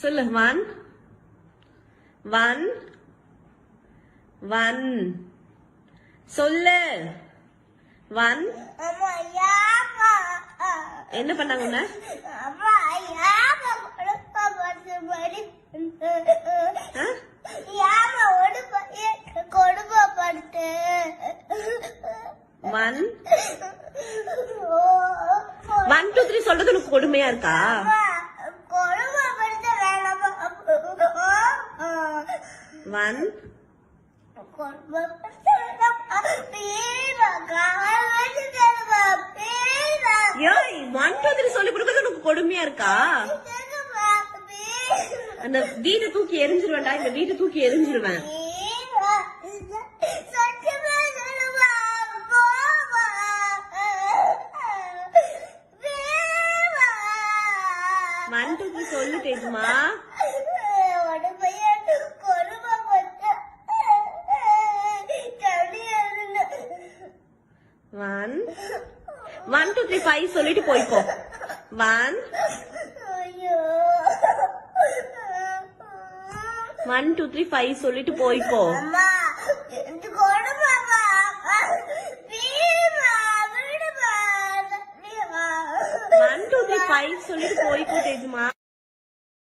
சொல்லு one one one சொல்லு one என்ன பண்ணாங்க உன்ன அம்மா யாமா கொடுப்பா ஒன் ஒன் டூ த்ரீ சொல்றது உனக்கு கொடுமையா இருக்கா? ஏய் ஒன் டூ த்ரீ சொல்லி கொடுக்கறது உனக்கு கொடுமையா இருக்கா? அந்த வீட்டை தூக்கி எரிஞ்சிருவேன்டா இந்த வீட்டை தூக்கி எரிஞ்சிருவேன். பீரா சத்தியமா டூ த்ரீ சொல்லு தேஜுமா one one two three five சொல்லிட்டு போய்ப்போம் one one two three five சொல்லிட்டு போய்ப்போம் ஒன் டூ த்ரீ ஃபைவ் சொல்லிட்டு போய்க்கோ தேஜ்மா.